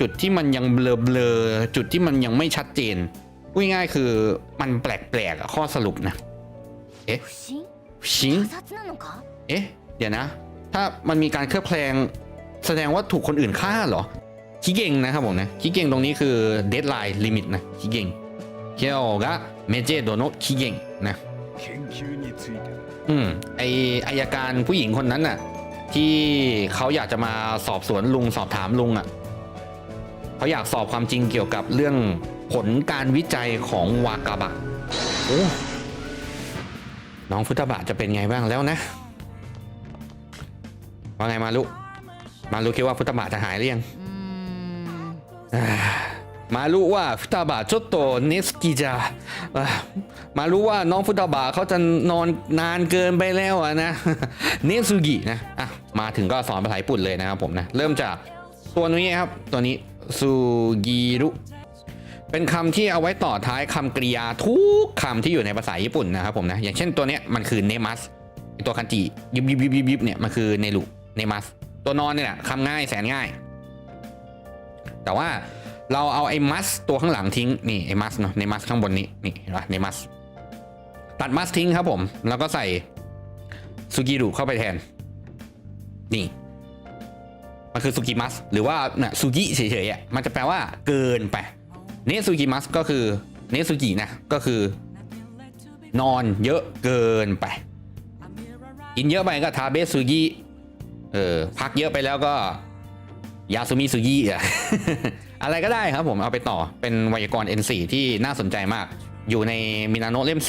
จุดที่มันยังเบลอๆจุดที่มันยังไม่ชัดเจนพูดง่ายคือมันแปลกๆข้อสรุปนะเอ๊ะชิงเอ๊ะเดี๋ยวนะ ถ้ามันมีการเครือบแคลงแสดงว่าถูกคนอื่นฆ่าเหรอคิเก่งนะครับผมนะคิเก่งตรงนี้คือเดทไลน์ลิมิตนะคิเก่งเกี่ยวกับเมเจโดโนคิเก่งนะอืมไออายการผู้หญิงคนนั้นน่ะ ที่เขาอยากจะมาสอบสวนลุงสอบถามลุงอะ เขาอยากสอบความจริงเกี่ยวกับเรื่องผลการวิจัยของวากาบะโอ้น้องฟุตบะจะเป็นไงบ้างแล้วนะ ว่าไงมาลุมาลุคิดว่าฟุตบะจะหายหรือยังมาลุว่าฟุตบะจดโตเนสกิจามาลุว่าน้องฟุตบะเขาจะนอนนานเกินไปแล้วนะเนสุกินะอะมาถึงก็สอนภาษาญี่ปุ่นเลยนะครับผมนะ เริ่มจากตัวนี้ครับ ตัวนี้ ซูกิรุ เป็นคำที่เอาไว้ต่อท้ายคำกริยาทุกคำที่อยู่ในภาษาญี่ปุ่นนะครับผมนะ อย่างเช่นตัวเนี้ยมันคือเนมัสตัวคันจิยิบยิบยิบยิบยิบเนี่ยมันคือเนรุเนมัสตัวนอนเนี่ยแหละคำง่ายแสนง่าย แต่ว่าเราเอาไอ้มัสตัวข้างหลังทิ้งนี่ไอ้มัสเนาะในมัสข้างบนนี้นี่เห็นปะในมัสตัดมัสทิ้งครับผม แล้วก็ใส่ซูกิรุเข้าไปแทน นี่ มันคือซูกิมัสหรือว่าเนี่ยซูกิเฉยๆอะมันจะแปลว่าเกินไปเนซูกิมัสก็คือเนซูกินะก็คือ นอนเยอะเกินไปกินเยอะไปก็ทาเบซูกิเออพักเยอะไปแล้วก็ยาซูมิซูกิอะอะไรก็ได้ครับผมเอาไปต่อเป็นไวยากรณ์ N4 ที่น่าสนใจมาก อยู่ในมินาโนเล่ม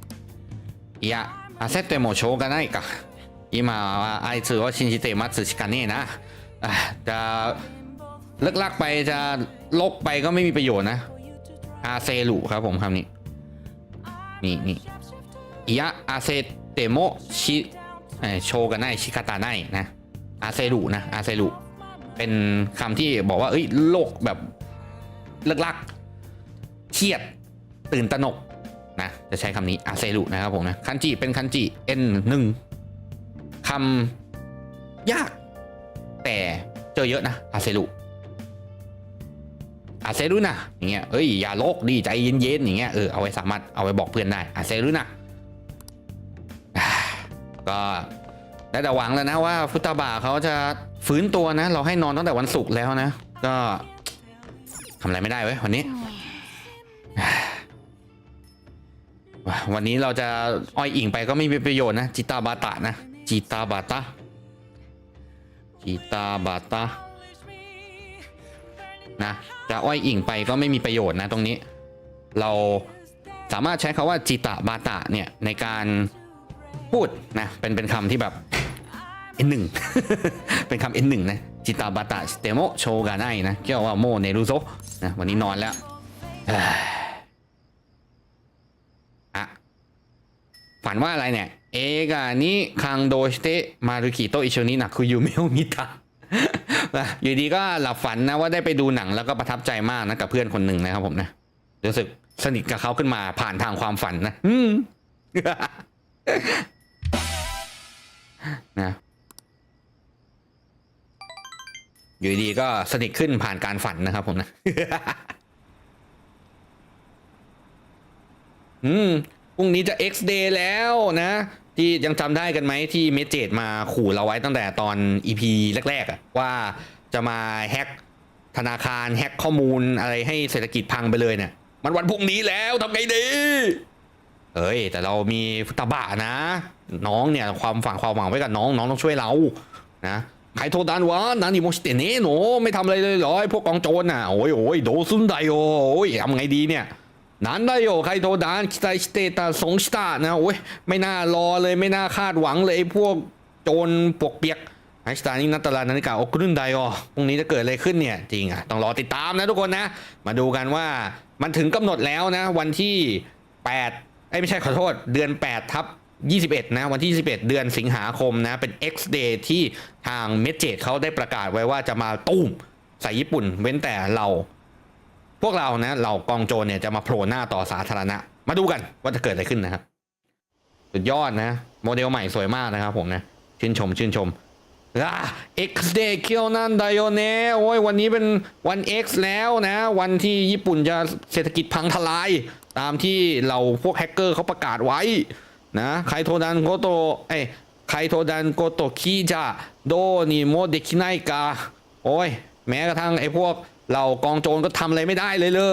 4ยะอาเซตเตโมโชกัได้กะ 今はあいつを信じて待つしかねえなอ่ะจะเลิกลักไปจะลกไปก็ไม่มีประโยชน์นะอาเซรุครับผมคำนี้ นี่นี่いや焦ってもしเอ่อโชกันไนชิคาตาไนนะอาเซรุนะอาเซรุ เป็นคำที่บอกว่า เอ้ย โลกแบบเลิกลัก เครียด ตื่นตระหนก นะ จะใช้คำนี้อาเซรุนะครับผมนะ คันจิเป็นคันจิ N หนึ่ง คำยาก แต่เจอเยอะนะอาเซรุอาเซรุนะอย่างเงี้ยเอ้ยอย่าโลกดีใจเย็นๆอย่างเงี้ยเออเอาไว้สามารถเอาไว้บอกเพื่อนได้อาเซรุนะก็ได้แต่หวังแล้วนะว่าฟุตาบะเขาจะฟื้นตัวนะ เราให้นอนตั้งแต่วันศุกร์แล้วนะ ก็ทำอะไรไม่ได้เว้ยวันนี้ วันนี้เราจะอ้อยอิงไปก็ไม่มีประโยชน์นะจิตาบาตะนะ จิตาบาตะจิตาบาตะนะจะอ้อยอิงไปก็ไม่มีประโยชน์นะตรงนี้ เราสามารถใช้คาว่าจิตาบาตะเนี่ยในการพูดนะเป็นเป็นคำที่แบบ N1 เป็นคำ N1 นะจิตาบาตะสเตโมโชกาไนนะเกี่ยวว่าโมเนรุโซนะวันนี้นอนแล้วอะฝันว่าอะไรเนี่ย เอกานิคังโดชเตมารุกิโตอิโชนินะคุยูเมลมิตะนะอยู่ดีก็หลับฝันนะว่าได้ไปดูหนังแล้วก็ประทับใจมากนะกับเพื่อนคนหนึ่งนะครับผมนะรู้สึกสนิทกับเขาขึ้นมาผ่านทางความฝันนะอืมนะอยู่ดีก็สนิทขึ้นผ่านการฝันนะครับผมนะ อืม รุ่งนี้จะ X day แล้วนะ ที่ยังจำได้กันไหมที่เมเจดมาขู่เราไว้ตั้งแต่ตอน EP แรกๆอะว่าจะมาแฮกธนาคารแฮกข้อมูลอะไรให้เศรษฐกิจพังไปเลยเนี่ย มันวันพรุ่งนี้แล้วทำไงดีเอ้ย แต่เรามีฟุตบะนะ น้องเนี่ยความฝังความหวังไว้กับน้องน้องต้องช่วยเรานะใครโทษดานวะนันนิโมชิเตเนโนไม่ทำอะไรเลยเหรอไอพวกกองโจรน่ะโอ้ยโอ้ยโดซุนไดโอ้ยทำไงดีเนี่ย นันไดโอใครโทษดานคิไตชิเตตาสงชิตานะโอ้ยไม่น่ารอเลยไม่น่าคาดหวังเลยไอ้พวกโจรปวกเปียกไอสตานี่นัตตาลานาฬิกาโอกรุนไดโอพรุ่งนี้จะเกิดอะไรขึ้นเนี่ย จริงอะ ต้องรอติดตามนะทุกคนนะ มาดูกันว่ามันถึงกำหนดแล้วนะ วันที่ 8 ไอ้ไม่ใช่ขอโทษ เดือน 8 ทับ 21 นะ วันที่ 21 เดือนสิงหาคมนะ เป็น X day ที่ทางเมจเจดเขาได้ประกาศไว้ว่าจะมาตุ้มใส่ญี่ปุ่น เว้นแต่เรา พวกเรานะเรากองโจรเนี่ยจะมาโผล่หน้าต่อสาธารณะ มาดูกันว่าจะเกิดอะไรขึ้นนะครับสุดยอดนะ โมเดลใหม่สวยมากนะครับผมนะชื่นชมชื่นชมอ่า X Day เคียวนันไดโอเนโอ้ยวันนี้เป็นวัน X แล้วนะ วันที่ญี่ปุ่นจะเศรษฐกิจพังทลาย ตามที่เราพวกแฮกเกอร์เขาประกาศไว้นะใครโทดันโกโตเอ้ใครโทดันโกโตคีจะโดนิโมเดคิไนกาโอ้ย แม้กระทั่งไอ้พวก เหล่ากองโจรก็ทำอะไรไม่ได้เลยเลย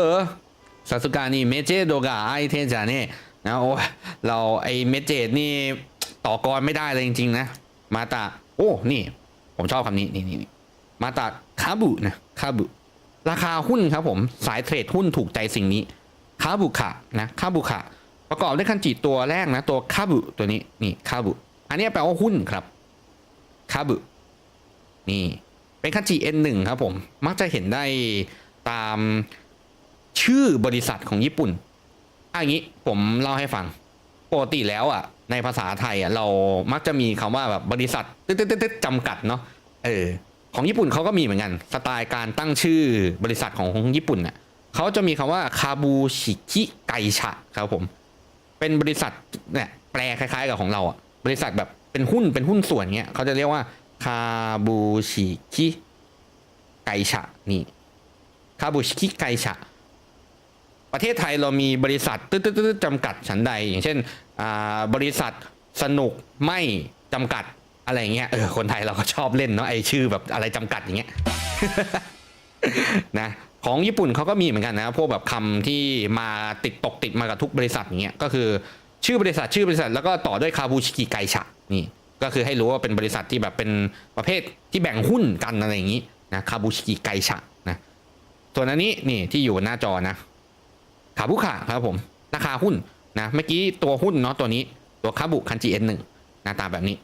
ซาสุกานี่เมเจโดกาไอเทนจานี่นะโอ้เราไอเมเจดนี่ต่อกรไม่ได้เลยจริงๆนะ มาตาโอ้นี่ ผมชอบคำนี้นี่นี่นี่มาตาคาบุนะคาบุ ราคาหุ้นครับผมสายเทรดหุ้นถูกใจสิ่งนี้คาบุขะนะคาบุขะประกอบด้วยคันจิตัวแรกนะ ตัวคาบุตัวนี้นี่คาบุ อันนี้แปลว่าหุ้นครับคาบุนี่ เป็นคันจิ N1 ครับผม มักจะเห็นได้ตามชื่อบริษัทของญี่ปุ่นอันนี้ผมเล่าให้ฟัง ปกติแล้วอะ ในภาษาไทยอะเรามักจะมีคำว่าแบบบริษัทตึ๊ดๆๆๆจำกัดเนาะเออของญี่ปุ่นเขาก็มีเหมือนกัน สไตล์การตั้งชื่อบริษัทของของญี่ปุ่นน่ะเขาจะมีคำว่าคาบูชิคิไกชะครับผม เป็นบริษัทเนี่ยแปลคล้าย ๆ กับของเราอะบริษัทแบบเป็นหุ้นเป็นหุ้นส่วนเงี้ยเขาจะเรียกว่า คาบูชิคิไกชะนี่คาบูชิคิไกชะประเทศไทยเรามีบริษัทตึ๊ดๆจำกัดฉันใด อย่างเช่นบริษัทสนุกไม่จำกัดอะไรเงี้ยเออคนไทยเราก็ชอบเล่นเนาะไอชื่อแบบอะไรจำกัดอย่างเงี้ยนะของญี่ปุ่นเขาก็มีเหมือนกันนะพวกแบบคำที่มาติดตกติดมากับทุกบริษัทอย่างเงี้ยก็คือชื่อบริษัทชื่อบริษัทแล้วก็ต่อด้วยคาบูชิกิไกชะนี่ ก็คือให้รู้ว่าเป็นบริษัทที่แบบเป็นประเภทที่แบ่งหุ้นกันอะไรอย่างงี้นะคาบูชิกิไกชะนะส่วนอันนี้นี่ที่อยู่บนหน้าจอนะขาบุขะครับผมราคาหุ้นนะเมื่อกี้ตัวหุ้นเนาะตัวนี้ตัวคาบุคันจีเอ็นหนึ่งหน้าตาแบบนี้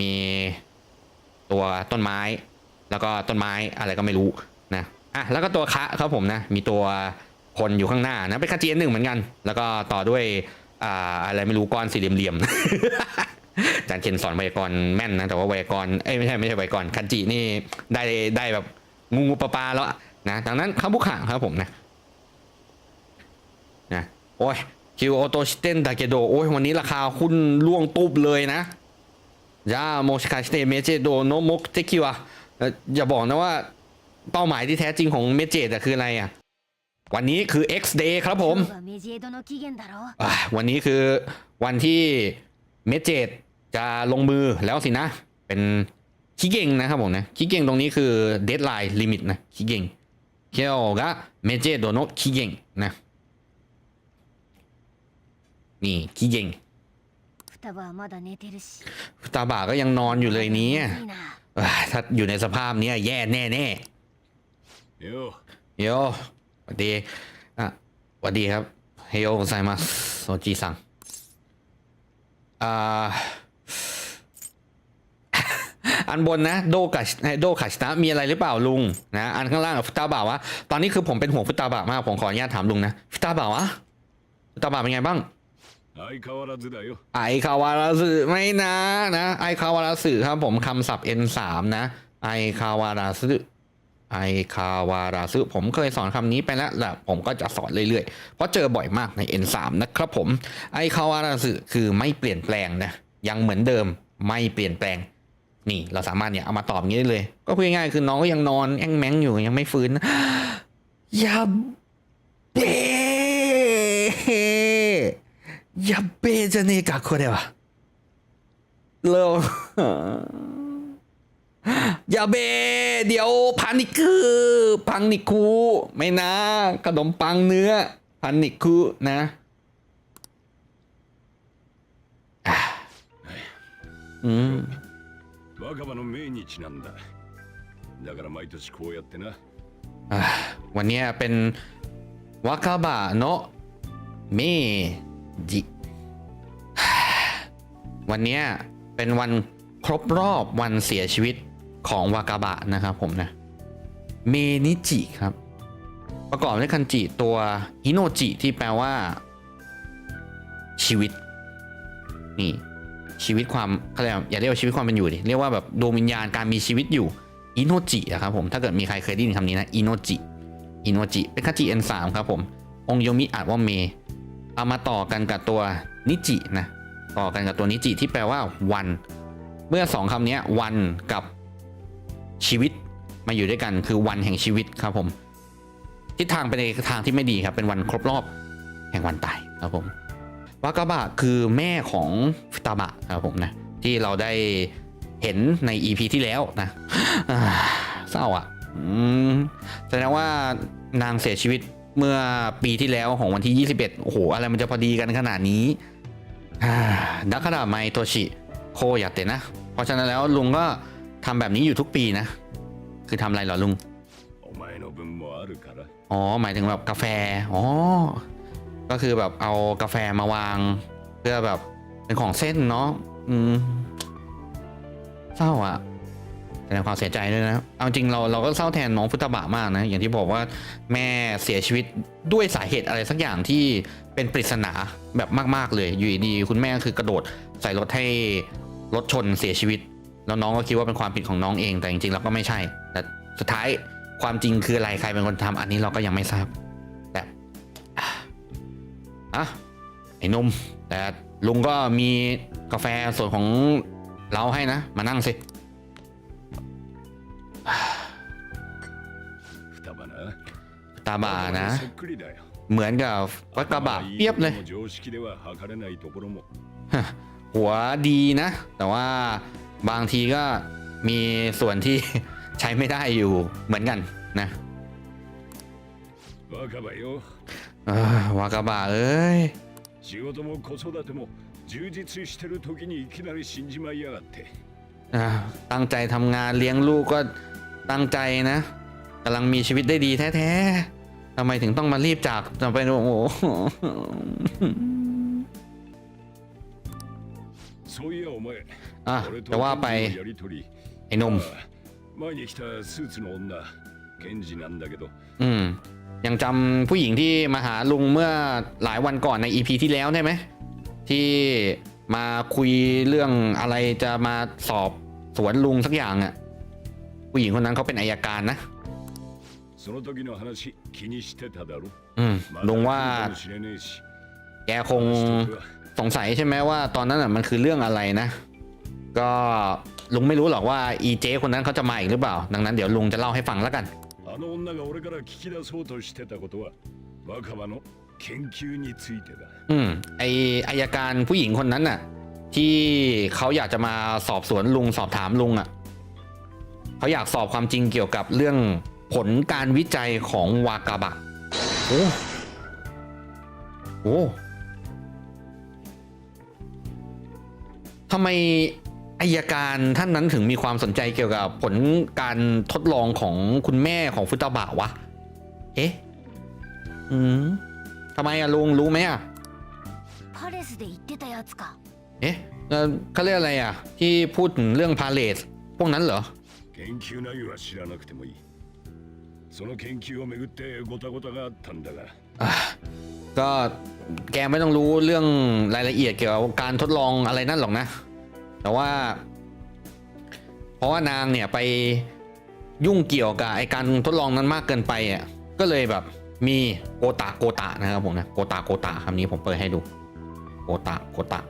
มีตัวต้นไม้ แล้วก็ต้นไม้อะไรก็ไม่รู้นะอะแล้วก็ตัวคะครับผมนะมีตัวคนอยู่ข้างหน้านะเป็นคันจีเอ็นหนึ่งเหมือนกัน แล้วก็ต่อด้วยอ่าอะไรไม่รู้ก้อนสี่เหลี่ยมๆ อาจารย์เคนสอนไวยากรณ์แม่นนะ แต่ว่าไวยากรณ์เอ้ยไม่ใช่ไม่ใช่ไวยากรณ์คันจินี่ได้ได้แบบงูงูปลาปลาแล้วนะดังนั้นคาบุขะครับผมนะนะโอ้ยคิวออโตชิเตนดาเกโดโอ้ยวันนี้ราคาหุ้นล่วงตุบเลยนะยาโมชิคาชิเตเมเจโดโนมุกเทคิวะอย่าบอกนะว่าเป้าหมายที่แท้จริงของเมเจดคืออะไรอะวันนี้คือ X Day ครับผม วันนี้คือวันที่เมเจด จะลงมือแล้วสินะ เป็นคิเก่งนะครับผมนะคิเก่งตรงนี้คือเดดไลน์ลิมิตนะคิเก่งเคียวกะเมเจโดโนคิเก่งนะ นี่คิเก่ง 双葉はまだ寝てるし ตาบาก็ยังนอนอยู่เลยเนี้ まずいな ถ้าอยู่ในสภาพเนี้ยแย่แน่แน่ よ ๆโยสวัสดีอ่ะสวัสดีครับเฮโยไซมัสโซจิซังอ่า อันบนนะโดกับโดกัชนะมีอะไรหรือเปล่าลุงนะอันข้างล่างฟุตาบ่าวะตอนนี้คือผมเป็นห่วงฟุตาบ่าวมากผมขออนุญาตถามลุงนะฟุตาบ่าวะฟุตาบ่าวเป็นไงบ้างไอคาวาราสึไม่นะนะไอคาวาราสึครับผมคำศัพท์ N3 นะไอคาวาราสึไอคาวาราซึผมเคยสอนคำนี้ไปแล้วแหละผมก็จะสอนเรื่อยๆ เพราะเจอบ่อยมากใน N3 นะครับผมไอคาวาราซึคือไม่เปลี่ยนแปลงนะยังเหมือนเดิมไม่เปลี่ยนแปลง นี่เราสามารถเนี่ยเอามาตอบงี้ได้เลย ก็พูดง่ายๆคือน้องก็ยังนอนแง้งแมงอยู่ยังไม่ฟื้นอย่าเบอย่าเบจะเนกะคนเดียวเร็วอย่าเบเดี๋ยวพันิคือ พังนิคูไม่นะ ขนมปังเนื้อ พันนิคูนะอืม 若葉の命日なんだだから毎年こうやってな อ่ะวันเนี้ยเป็นวากาบะโนะเมจิ วันเนี้ยเป็นวันครบรอบวันเสียชีวิตของวากาบะนะครับผมนะ เมนิจิครับ ประกอบด้วยคันจิตัวฮิโนจิที่แปลว่า ชีวิต นี่ ชีวิตความเขาเรียกอย่าเรียกว่าชีวิตความเป็นอยู่ดิเรียกว่าแบบดวงวิญญาณการมีชีวิตอยู่อิโนจิอะครับผมถ้าเกิดมีใครเคยได้ยินคำนี้นะอิโนจิอิโนจิเป็นคันจิ N3 ครับผมองโยมิอานว่าเมเอามาต่อกันกับตัวนิจินะต่อกันกับตัวนิจิที่แปลว่าวัน เมื่อสองคำนี้วันกับชีวิตมาอยู่ด้วยกันคือวันแห่งชีวิตครับผมทิศทางไปในทางที่ไม่ดีครับเป็นวันครบรอบแห่งวันตายครับผม วากาบะคือแม่ของฟุตาบะครับผมนะที่เราได้เห็นใน EP ที่แล้วนะเศร้าอะแสดงว่านางเสียชีวิตเมื่อปีที่แล้วของวันที่ 21 โอ้โห อะไรมันจะพอดีกันขนาดนี้ดักขดาไมโตชิ โคอยากเตนะ เพราะฉะนั้นแล้วลุงก็ทำแบบนี้อยู่ทุกปีนะ คือทำอะไรหรอลุง อ๋อ หมายถึงแบบกาแฟ อ๋อ ก็คือแบบเอากาแฟมาวาง เพื่อแบบเป็นของเส้นเนาะอืมเศร้าอะแสดงความเสียใจด้วยนะ เอาจริงเราเราก็เศร้าแทนน้องฟุตบะมากนะ อย่างที่บอกว่าแม่เสียชีวิตด้วยสาเหตุอะไรสักอย่างที่เป็นปริศนาแบบมากๆเลย อยู่ดีคุณแม่คือกระโดดใส่รถให้รถชนเสียชีวิต แล้วน้องก็คิดว่าเป็นความผิดของน้องเอง แต่จริงๆแล้วก็ไม่ใช่ แต่สุดท้ายความจริงคืออะไรใครเป็นคนทำอันนี้เราก็ยังไม่ทราบ อะไอ้นม แต่ลุงก็มีกาแฟส่วนของเราให้นะ มานั่งสิตาบานะ เหมือนกับวัดกระบะเปียบเลยหัวดีนะ แต่ว่าบางทีก็มีส่วนที่ใช้ไม่ได้อยู่เหมือนกันนะ 若葉よ เออวากาบะเอ้ย 仕事も子育ても充実してる時にいきなり死んじまいやがって อ่าตั้งใจทำงานเลี้ยงลูกก็ตั้งใจนะกำลังมีชีวิตได้ดีแท้ๆทำไมถึงต้องมารีบจากจะไปโอ้โห そういやお前 อ่ะ 俺 แต่ว่าไป ケンジのやりとり ไอ้หนุ่ม ああ前に来たスーツの女ケンジなんだけど อืม ยังจำผู้หญิงที่มาหาลุงเมื่อหลายวันก่อนในอีพีที่แล้วใช่ไหม ที่มาคุยเรื่องอะไรจะมาสอบสวนลุงสักอย่างอะ่ะ ผู้หญิงคนนั้นเขาเป็นอายการนะลุงว่าแกคงสงสัยใช่ไหมว่าตอนนั้นอะมันคือเรื่องอะไรนะ ก็ลุงไม่รู้หรอกว่าอีเจคนนั้นเขาจะมาอีกหรือเปล่า ดังนั้นเดี๋ยวลุงจะเล่าให้ฟังแล้วกัน の女が俺から聞き出そうとしてたことは若葉の研究についてだ อืมไออายการผู้หญิงคนนั้นน่ะ ที่เขาอยากจะมาสอบสวนลุงสอบถามลุงอ่ะเขาอยากสอบความจริงเกี่ยวกับเรื่องผลการวิจัยของวากาบะโอ้โอ้ทำไม อายการท่านนั้นถึงมีความสนใจเกี่ยวกับผลการทดลองของคุณแม่ของฟุตบาวะ เอ๊ะ อืมทำไมอะลุงรู้ไหมอะเอ๊ะเขาเรียกอะไรอะที่พูดเรื่องพาเลสพวกนั้นเหรอก็แกไม่ต้องรู้เรื่องรายละเอียดเกี่ยวกับการทดลองอะไรนั่นหรอกนะ แต่ว่า เพราะว่านางเนี่ยไปยุ่งเกี่ยวกับไอการทดลองนั้นมากเกินไปอะก็เลยแบบมีโกตะโกตะนะครับผมนะโกตะโกตะคำนี้ผมเปิดให้ดูโกตะโกตะ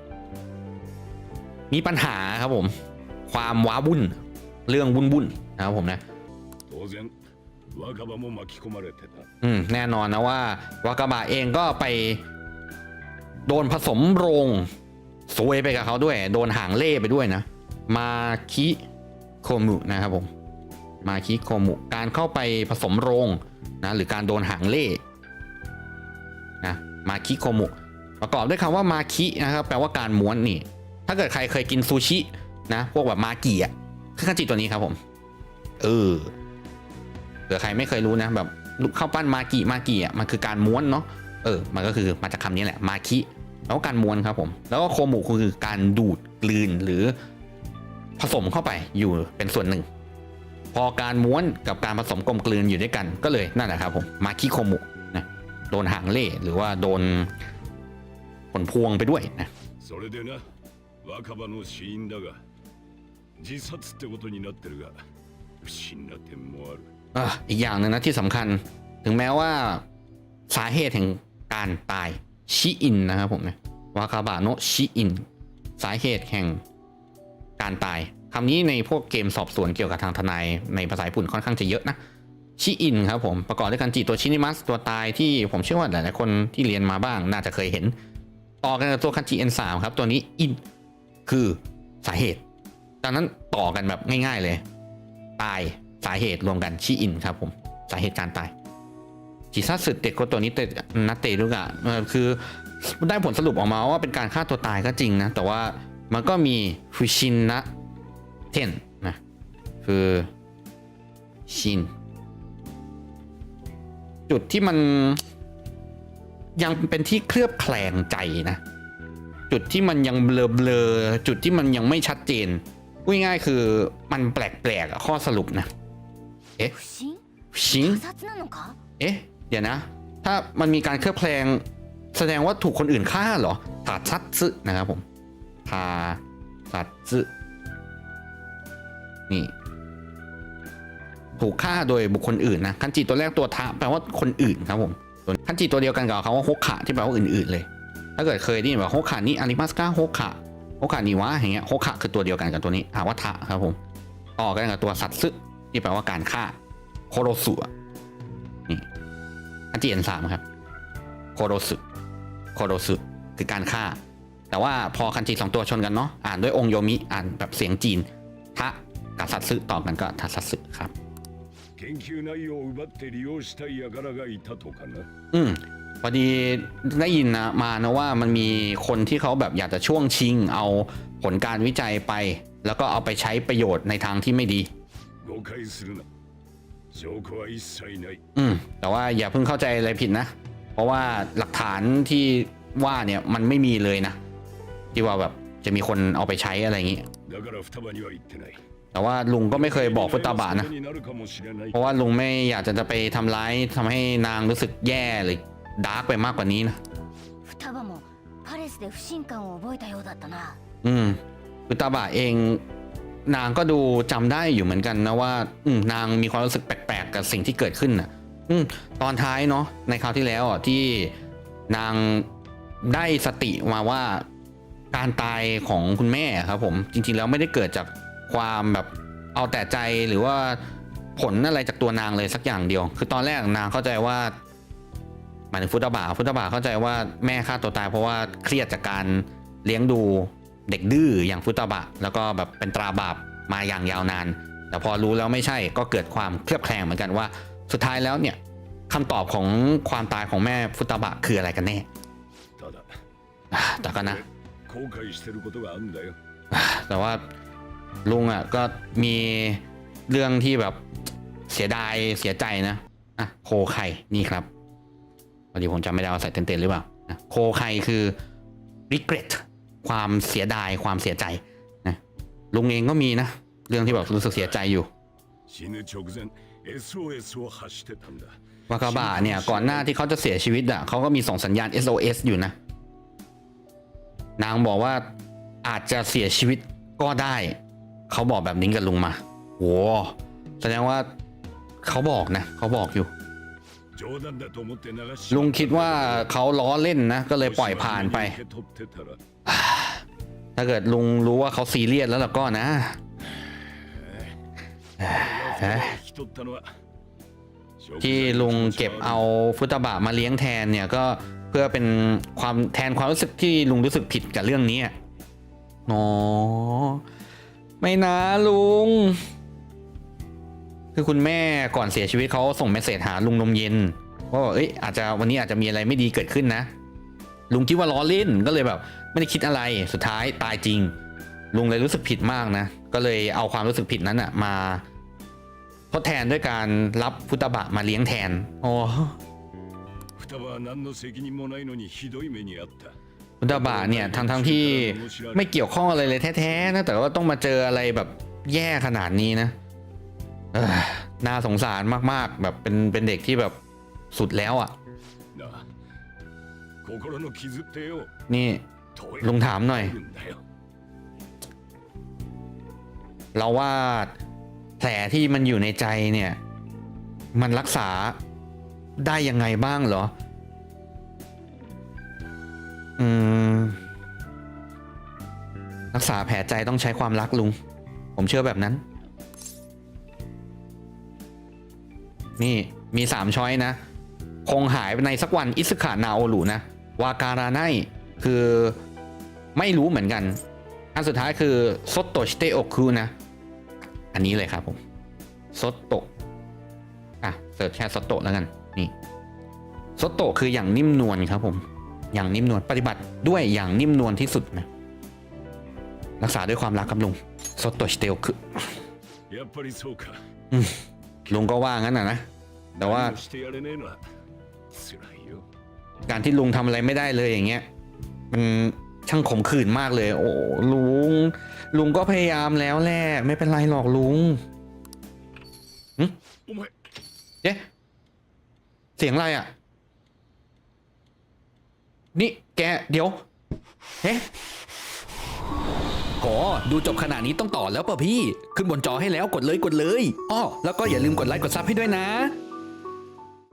มีปัญหาครับผม ความว้าวุ่น เรื่องวุ่นวุ่นนะครับผมนะอืมแน่นอนนะว่าวากาบะเองก็ไป โดนผสมโรง ซวยไปกับเขาด้วย โดนหางเล่ไปด้วยนะ มาคิโคมุนะครับผม มาคิโคมุ การเข้าไปผสมโรงนะหรือการโดนหางเล่นะมาคิโคมุ ประกอบด้วยคำว่ามาคินะครับแปลว่าการม้วนนี่ ถ้าเกิดใครเคยกินซูชินะพวกแบบมากิอะคือขนจีตัวนี้ครับผมเออเผื่อใครไม่เคยรู้นะแบบข้าวปั้นมากิมากิอะมันคือการม้วนเนาะเออ มันก็คือมาจากคำนี้แหละมาคิ แล้วก็การม้วนครับผม แล้วก็โคมูคือการดูดกลืนหรือผสมเข้าไปอยู่เป็นส่วนหนึ่ง พอการม้วนกับการผสมกลมกลืนอยู่ด้วยกันก็เลยนั่นแหละครับผมมาคิโคมุนะโดนหางเล่หรือว่าโดนผลพวงไปด้วยนะอีกอย่างหนึ่งนะที่สำคัญ ถึงแม้ว่าสาเหตุแห่งการตาย ชิอินนะครับผมนะวากาบะโนชิอิน สาเหตุแห่งการตายคำนี้ในพวกเกมสอบสวนเกี่ยวกับทางทนายในภาษาญี่ปุ่นค่อนข้างจะเยอะนะชิอินครับผมประกอบด้วยกันจิตัวชินิมัสตัวตายที่ผมเชื่อว่าหลายๆคนที่เรียนมาบ้างน่าจะเคยเห็น ต่อกันกับตัวคันจิ N3 ครับ ตัวนี้อินคือสาเหตุดังนั้นต่อกันแบบง่าย ๆเลย ตายสาเหตุรวมกันชิอินครับผมสาเหตุการตาย จิซัสึเตโกโตนิเตนัเตรุกะคือได้ผลสรุปออกมาว่าเป็นการฆ่าตัวตายก็จริงนะ แต่ว่ามันก็มีฟุชินนะเทนนะคือชิน จุดที่มันยังเป็นที่เคลือบแคลงใจนะ จุดที่มันยังเบลอเบลอจุดที่มันยังไม่ชัดเจนพูดง่ายคือมันแปลกๆข้อสรุปนะ เอ๊ะชิงเอ๊ะ เดี๋ยวนะ ถ้ามันมีการเคลือบแคลงแสดงว่าถูกคนอื่นฆ่าเหรอทาชัตซึนะครับผมทาชัตซึนี่ ถูกฆ่าโดยบุคคลอื่นนะคันจิตัวแรกตัวทะแปลว่าคนอื่นครับผมส่วนคันจิตัวเดียวกันกับเขาว่าโฮกะที่แปลว่าอื่นๆเลย ถ้าเกิดเคยได้ยินแบบโฮกะนี่อาริมัสกาโฮกะโฮกะนิวะอย่างเงี้ยโฮกะคือตัวเดียวกันกับตัวนี้อาว่าทะครับผมต่อกันกับตัวสัตซึที่แปลว่าการฆ่าโคโรสุอะนี่ จีเอ็นสามครับโคโรสึโคโรสึคือการฆ่า แต่ว่าพอคันจีสองตัวชนกันเนาะอ่านด้วยองโยมิอ่านแบบเสียงจีนทะกับซัตซึต่อกันก็ทัซัตซึครับอืมพอดีได้ยินนะมานะว่ามันมีคนที่เขาแบบอยากจะช่วงชิง เอาผลการวิจัยไป แล้วก็เอาไปใช้ประโยชน์ในทางที่ไม่ดี อืม แต่ว่าอย่าเพิ่งเข้าใจอะไรผิดนะ เพราะว่าหลักฐานที่ว่าเนี่ยมันไม่มีเลยนะ ที่ว่าแบบจะมีคนเอาไปใช้อะไรอย่างนี้แต่ว่าลุงก็ไม่เคยบอกฟุตาบะนะ เพราะว่าลุงไม่อยากจะไปทำร้ายทำให้นางรู้สึกแย่หรือดาร์กไปมากกว่านี้นะอืมฟุตาบะเอง นางก็ดูจำได้อยู่เหมือนกันนะว่า อืนางมีความรู้สึกแปลกๆกับสิ่งที่เกิดขึ้นน่ะ อืตอนท้ายเนาะในคราวที่แล้วอะที่นางได้สติมาว่าการตายของคุณแม่ครับผมจริงๆแล้วไม่ได้เกิดจากความแบบเอาแต่ใจหรือว่าผลอะไรจากตัวนางเลยสักอย่างเดียว คือตอนแรกนางเข้าใจว่าหมายถึงฟุตบะฟุตบะเข้าใจว่าแม่ฆ่าตัวตายเพราะว่าเครียดจากการเลี้ยงดู เด็กดื้ออย่างฟุตบะ แล้วก็แบบเป็นตราบาปมาอย่างยาวนาน แต่พอรู้แล้วไม่ใช่ก็เกิดความเคลือบแคลงเหมือนกันว่า สุดท้ายแล้วเนี่ยคำตอบของความตายของแม่ฟุตบะคืออะไรกันแน่แต่ก็นะแต่ว่าลุงอะก็มีเรื่องที่แบบเสียดายเสียใจนะอะโคไข่นี่ครับพอดีผมจำไม่ได้ว่าใส่เต็นๆหรือเปล่าโคไข่คือ regret ความเสียดายความเสียใจนะลุงเองก็มีนะ เรื่องที่แบบรู้สึกเสียใจอยู่วากาบะเนี่ยก่อนหน้าที่เขาจะเสียชีวิตอะเขาก็มีส่งสัญญาณ SOS อยู่นะ นางบอกว่าอาจจะเสียชีวิตก็ได้ เขาบอกแบบนี้กับลุงมาโหแสดงว่าเขาบอกนะ เขาบอกอยู่ ลุงคิดว่าเขาล้อเล่นนะ ก็เลยปล่อยผ่านไป ถ้าเกิดลุงรู้ว่าเขาซีเรียสแล้วล่ะก็นะที่ลุงเก็บเอาฟุตบาทมาเลี้ยงแทนเนี่ยก็เพื่อเป็นความแทนความรู้สึกที่ลุงรู้สึกผิดกับเรื่องนี้อ๋อไม่นะลุง คือคุณแม่ก่อนเสียชีวิตเขาส่งเมสเซจหาลุงนมเย็นว่าแบบเอ้ยอาจจะวันนี้อาจจะมีอะไรไม่ดีเกิดขึ้นนะ ลุงคิดว่าล้อเล่นก็เลยแบบ ไม่ได้คิดอะไรสุดท้ายตายจริง ลุงเลยรู้สึกผิดมากนะ ก็เลยเอาความรู้สึกผิดนั้นอะมาทดแทนด้วยการรับฟุตาบะมาเลี้ยงแทนโอ้ 双葉は何の責任もないのにひどい目にあった ฟุตาบะเนี่ยทั้งทั้งๆที่ไม่เกี่ยวข้องอะไรเลยแท้ๆนะแต่ว่าต้องมาเจออะไรแบบแย่ขนาดนี้นะเอ้อ น่าสงสารมากๆ แบบเป็นเป็นเด็กที่แบบสุดแล้วอะ นี่ลุงถามหน่อย เราว่าแผลที่มันอยู่ในใจเนี่ย มันรักษาได้ยังไงบ้างเหรอ อืม รักษาแผลใจต้องใช้ความรักลุง ผมเชื่อแบบนั้น นี่มี 3 ช้อยนะ คงหายไปในสักวันอิสขานาโอรุนะ วาการาไนคือไม่รู้เหมือนกัน อันสุดท้ายคือซโตชเตโอคุนะ อันนี้เลยครับผมซโตอะเสิร์ชแค่ซโตแล้วกัน นี่ซโตคืออย่างนิ่มนวลครับผม อย่างนิ่มนวลปฏิบัติด้วยอย่างนิ่มนวลที่สุดนะ รักษาด้วยความรักครับลุงซโตชเตโอคุ ลุงก็ว่างั้นนะนะ แต่ว่า การที่ลุงทำอะไรไม่ได้เลยอย่างเงี้ย มันช่างขมขื่นมากเลย โอ้ลุง ลุงก็พยายามแล้วแหละไม่เป็นไรหรอกลุงเจ๊เสียงอะไรอะ นี่แกเดี๋ยวเฮ้ะโหดูจบขนาดนี้ต้องต่อแล้วป่ะพี่ ขึ้นบนจอให้แล้วกดเลยกดเลยอ้อแล้วก็อย่าลืมกดไลค์กดซับให้ด้วยนะ